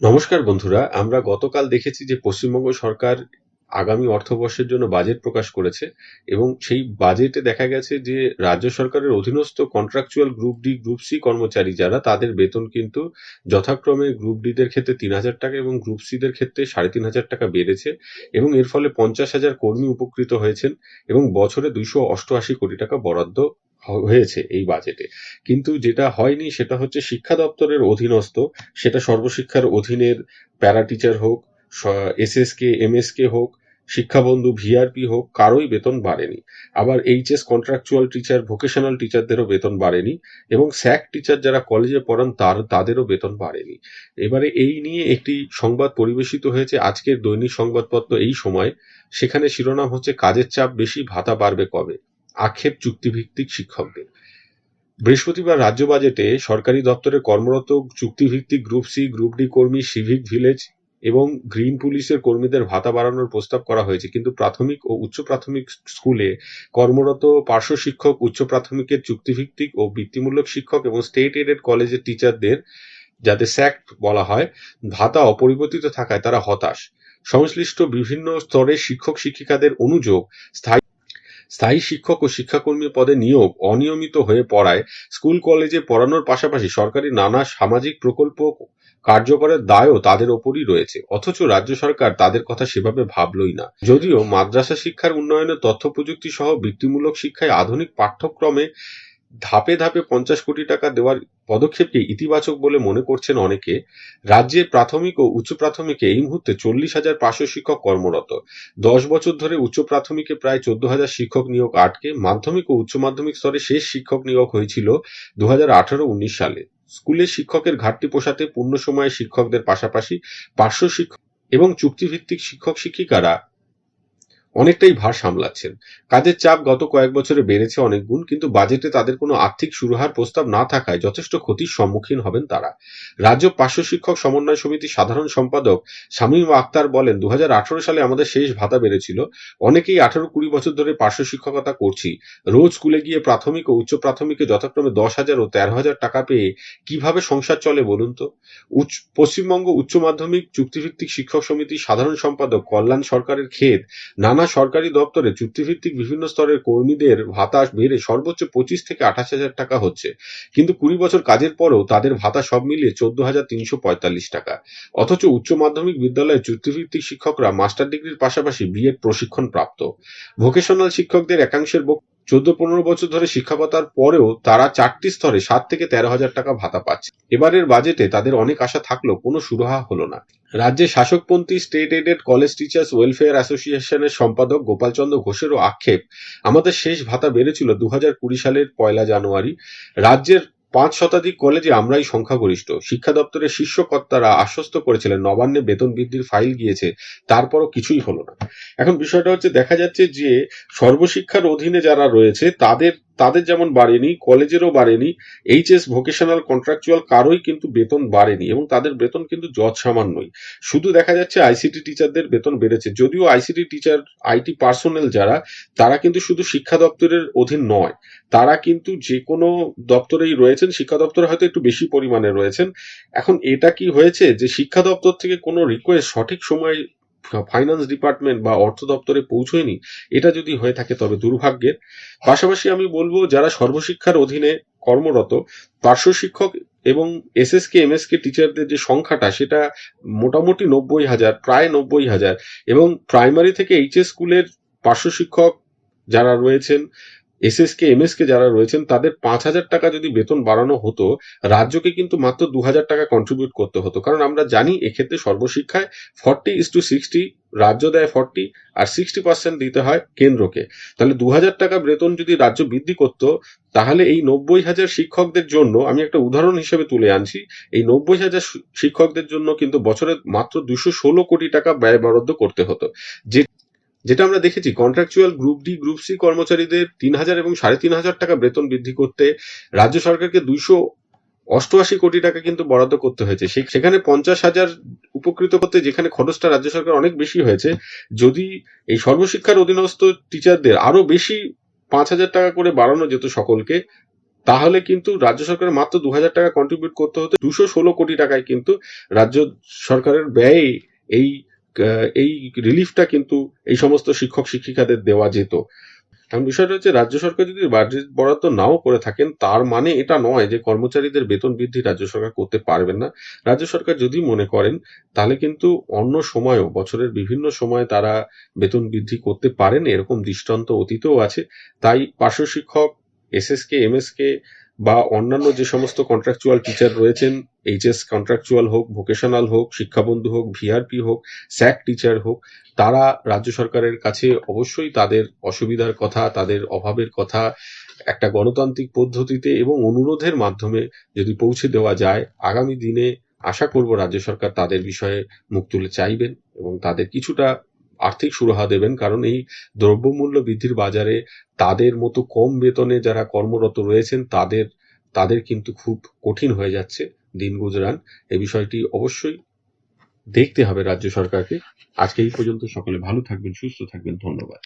নমস্কার বন্ধুরা, আমরা গতকাল দেখেছি যে পশ্চিমবঙ্গ সরকার আগামী অর্থবর্ষের জন্য বাজেট প্রকাশ করেছে এবং সেই বাজেটে দেখা গেছে যে রাজ্য সরকারের অধীনস্থ contractual group D group C কর্মচারী যারা, তাদের বেতন কিন্তু যথাক্রমে গ্রুপ ডি দের ক্ষেত্রে তিন হাজার টাকা এবং গ্রুপ সি দের ক্ষেত্রে সাড়ে তিন হাজার টাকা বেড়েছে এবং এর ফলে পঞ্চাশ হাজার কর্মী উপকৃত হয়েছেন এবং বছরে দুইশো অষ্টআশি কোটি টাকা বরাদ্দ হয়েছে এই বাজেটে কিন্তু যেটা হয়নি সেটা হচ্ছে শিক্ষা দপ্তরের অধীনস্থ, সেটা সর্বশিক্ষার অধীনের প্যারা টিচার হোক এসএসকে, এমএসকে হোক, শিক্ষাবন্ধু, ভিআরপি হোক, কারোই বেতন বাড়েনি। আবার এইচএস কন্ট্রাকচুয়াল টিচার ভোকেশনাল টিচারদেরও বেতন বাড়েনি এবং স্যাক টিচার যারা কলেজে পড়ান তার তাদেরও বেতন বাড়েনি। এবারে এই নিয়ে একটি সংবাদ পরিবেশিত হয়েছে, আজকের দৈনিক সংবাদপত্র এই সময়। সেখানে শিরোনাম হচ্ছে, কাজের চাপ বেশি, ভাতা বাড়বে কবে? আক্ষেপ চুক্তিভিত্তিক শিক্ষকদের। বৃহস্পতিবার রাজ্য বাজেটে সরকারি দপ্তরে কর্মরত চুক্তিভিত্তিক গ্রুপ সি, গ্রুপ ডি কর্মী, সিভিক ভিলেজ এবং গ্রিন পুলিশের কর্মীদের ভাতা বাড়ানোর প্রস্তাব করা হয়েছে। কিন্তু প্রাথমিক ও উচ্চ প্রাথমিক স্কুলে কর্মরত পার্শ্ব শিক্ষক, উচ্চ প্রাথমিকের চুক্তিভিত্তিক ও বৃত্তিমূলক শিক্ষক এবং স্টেট এডেড কলেজের টিচারদের, যাদের স্যাক্ট বলা হয়, ভাতা অপরিবর্তিত থাকায় তারা হতাশ। সংশ্লিষ্ট বিভিন্ন স্তরের শিক্ষক শিক্ষিকাদের অনুযোগ স্থায়ী স্থায়ী শিক্ষক ও শিক্ষাকর্মী পদে নিয়োগ অনিয়মিত হয়ে পড়ায় স্কুল, কলেজে পড়ানোর পাশাপাশি সরকারি নানা সামাজিক প্রকল্প কার্যকরের দায়ও তাদের ওপরই রয়েছে। অথচ রাজ্য সরকার তাদের কথা সেভাবে ভাবলই না। যদিও মাদ্রাসা শিক্ষার উন্নয়নে তথ্য প্রযুক্তি সহ বৃত্তিমূলক শিক্ষায় আধুনিক পাঠ্যক্রমে ধাপে ধাপে পঞ্চাশ কোটি টাকা দেওয়ার পদক্ষেপকে ইতিবাচক বলে মনে করছেন অনেকে। রাজ্যে প্রাথমিক ও উচ্চ প্রাথমিকে এই মুহূর্তে চল্লিশ হাজার পাঁচশো শিক্ষক কর্মরত। দশ বছর ধরে উচ্চ প্রাথমিকে প্রায় চোদ্দ হাজার শিক্ষক নিয়োগ আটকে, মাধ্যমিক ও উচ্চ মাধ্যমিক স্তরে শেষ শিক্ষক নিয়োগ হয়েছিল দু হাজার আঠারো উনিশ সালে। স্কুলে শিক্ষকের ঘাটতি পোষাতে পূর্ণ সময়ে শিক্ষকদের পাশাপাশি পার্শ্ব শিক্ষক এবং চুক্তিভিত্তিক শিক্ষক শিক্ষিকারা অনেকটাই ভার সামলাচ্ছেন। কাজের চাপ গত কয়েক বছরে বেড়েছে অনেক গুণ, কিন্তু বাজেটে তাদের কোনো আর্থিক সুরাহার প্রস্তাব না থাকায় যথেষ্ট ক্ষতির সম্মুখীন হবেন তারা। রাজ্য পার্শ্ব শিক্ষক সমন্বয় সমিতির সাধারণ সম্পাদক শামীম আক্তার বলেন, দুহাজার আঠারো সালে আমাদের শেষ ভাতা বেড়েছিল। অনেকেই আঠারো কুড়ি বছর ধরে পার্শ্ব শিক্ষকতা করছি। রোজ স্কুলে গিয়ে প্রাথমিক ও উচ্চ প্রাথমিকে যথাক্রমে দশ হাজার ও তেরো হাজার টাকা পেয়ে কীভাবে সংসার চলে বলুন তো? পশ্চিমবঙ্গ উচ্চ মাধ্যমিক চুক্তিভিত্তিক শিক্ষক সমিতির সাধারণ সম্পাদক কল্যাণ সরকারের ক্ষেত নানা সরকারি দপ্তরে চুক্তিভিত্তিক বিভিন্ন স্তরের কর্মীদের ভাতা বেড়ে সর্বোচ্চ পঁচিশ থেকে আঠাশ হাজার টাকা হচ্ছে। কিন্তু কুড়ি বছর কাজের পরেও তাদের ভাতা সব মিলিয়ে চোদ্দ হাজার তিনশো পঁয়তাল্লিশ টাকা। অথচ উচ্চ মাধ্যমিক বিদ্যালয়ে চুক্তিভিত্তিক শিক্ষকরা মাস্টার ডিগ্রির পাশাপাশি বিএড প্রশিক্ষণ প্রাপ্ত ভোকেশনাল শিক্ষকদের একাংশের চোদ্দ পনেরো বছর ধরে শিক্ষকতার পরেও তারা চারটি স্তরে সাত থেকে তেরো হাজার টাকা ভাতা পাচ্ছে। এবারের বাজেটে তাদের অনেক আশা থাকলেও কোনো সুরাহা হলো না। রাজ্যে শাসকপন্থী state aided college teachers welfare অ্যাসোসিয়েশনের সম্পাদক গোপালচন্দ্র ঘোষেরও আক্ষেপ, আমাদের শেষ ভাতা বেড়েছিল দু কুড়ি সালের পয়লা জানুয়ারি। রাজ্যের পাঁচ শতাধিক কলেজে আমরাই সংখ্যাগরিষ্ঠ। শিক্ষা দপ্তরের শীর্ষ কর্তারা আশ্বস্ত করেছিলেন, নবান্নে বেতন বৃদ্ধির ফাইল গিয়েছে, তারপরও কিছুই হলো না। এখন বিষয়টা হচ্ছে, দেখা যাচ্ছে যে সর্বশিক্ষার অধীনে যারা রয়েছে, তাদের তাদের যেমন বাড়েনি, কলেজেরও বাড়েনি, এইচএস ভোকেশনাল কন্ট্রাকচুয়াল কারোই কিন্তু বেতন বাড়েনি এবং তাদের বেতন কিন্তু যৎ সামান্যই শুধু দেখা যাচ্ছে আইসিটি টিচারদের বেতন বেড়েছে, যদিও আইসিটি টিচার, আইটি পার্সোনেল যারা, তারা কিন্তু শুধু শিক্ষা দপ্তরের অধীন নয়, তারা কিন্তু যে কোনো দপ্তরেই রয়েছেন, শিক্ষা দপ্তরে হয়তো একটু বেশি পরিমাণে রয়েছেন। এখন এটা কি হয়েছে যে শিক্ষা দপ্তর থেকে কোনো রিকোয়েস্ট সঠিক সময় ফাইন্যান্স ডিপার্টমেন্ট বা অর্থ দপ্তরে পৌঁছয়নি, এটা যদি হয়ে থাকে তবে দুর্ভাগ্যের। পাশাপাশি আমি বলব, যারা সর্বশিক্ষার অধীনে কর্মরত, পার্শ্ব শিক্ষক এবং এসএসকে এমএসকে টিচারদের যে সংখ্যাটা, সেটা মোটামুটি নব্বই হাজার, প্রায় নব্বই হাজার এবং প্রাইমারি থেকে এইচএস স্কুলের পার্শ্ব শিক্ষক যারা রয়েছেন এসএসকে এমএসকে যারা রয়েছেন, তাদের পাঁচ হাজার টাকা যদি বেতন বাড়ানো হতো, রাজ্যকে কিন্তু মাত্র দু হাজার টাকা কন্ট্রিবিউট করতে হতো। কারণ আমরা জানি এক্ষেত্রে সর্বশিক্ষায় ফর্টি ইস টু সিক্সটি রাজ্য দেয় ফর্টি আর সিক্সটি পার্সেন্ট দিতে হয় কেন্দ্রকে। তাহলে দু হাজার টাকা বেতন যদি রাজ্য বৃদ্ধি করত, তাহলে এই নব্বই হাজার শিক্ষকদের জন্য, আমি একটা উদাহরণ হিসেবে তুলে আনছি, এই নব্বই হাজার শিক্ষকদের জন্য কিন্তু বছরে মাত্র দুশো ষোলো কোটি টাকা ব্যয় বরাদ্দ করতে হতো। যে যেটা আমরা দেখেছি contractual group D group C কর্মচারীদের তিন হাজার এবং সাড়ে তিন হাজার টাকা বেতন বৃদ্ধি করতে রাজ্য সরকারকে দুইশো অষ্টআশি কোটি টাকা কিন্তু বরাদ্দ করতে হয়েছে। সেখানে পঞ্চাশ হাজার উপকৃত করতে যেখানে খরচটা রাজ্য সরকার অনেক বেশি হয়েছে, যদি এই সর্বশিক্ষার অধীনস্থ টিচারদের আরও বেশি পাঁচ হাজার টাকা করে বাড়ানো যেত সকলকে, তাহলে কিন্তু রাজ্য সরকারের মাত্র দু হাজার টাকা কন্ট্রিবিউট করতে হতো। দুশো ষোলো কোটি টাকায় কিন্তু রাজ্য সরকারের ব্যয়ে এই এই রিলিফটা কিন্তু এই সমস্ত শিক্ষক, শিক্ষিকাদের দেওয়া যেত। এখন বিষয়টা হচ্ছে, রাজ্য সরকার যদি বাজেট বরাদ্দ নাও করে থাকেন, তার মানে এটা নয় যে কর্মচারীদের বেতন বৃদ্ধি রাজ্য সরকার করতে পারবেন না। রাজ্য সরকার যদি মনে করেন, তাহলে কিন্তু অন্য সময়ও, বছরের বিভিন্ন সময় তারা বেতন বৃদ্ধি করতে পারেন, এরকম দৃষ্টান্ত অতীতেও আছে। তাই পার্শ্ব শিক্ষক, এসএসকে, এমএসকে বা অন্যান্য যে সমস্ত কন্ট্রাকচুয়াল টিচার রয়েছেন এইচএস কন্ট্রাকচুয়াল হোক ভোকেশনাল হোক, শিক্ষাবন্ধু হোক ভিআরপি হোক স্যাক টিচার হোক, তারা রাজ্য সরকারের কাছে অবশ্যই তাদের অসুবিধার কথা, তাদের অভাবের কথা, একটা গণতান্ত্রিক পদ্ধতিতে এবং অনুরোধের মাধ্যমে যদি পৌঁছে দেওয়া যায়, আগামী দিনে আশা করব রাজ্য সরকার তাদের বিষয়ে মুখ তুলে চাইবেন এবং তাদের কিছুটা আর্থিক সুরাহা দেবেন, কারণ এই দ্রব্যমূল্য বৃদ্ধির বাজারে তাদের মতো কম বেতনে যারা কর্মরত রয়েছেন, তাদের তাদের কিন্তু খুব কঠিন হয়ে যাচ্ছে দিন গুজরান। এই বিষয়টি অবশ্যই দেখতে হবে রাজ্য সরকারকে। আজকে এই পর্যন্ত সকলে ভালো থাকবেন, সুস্থ থাকবেন, ধন্যবাদ।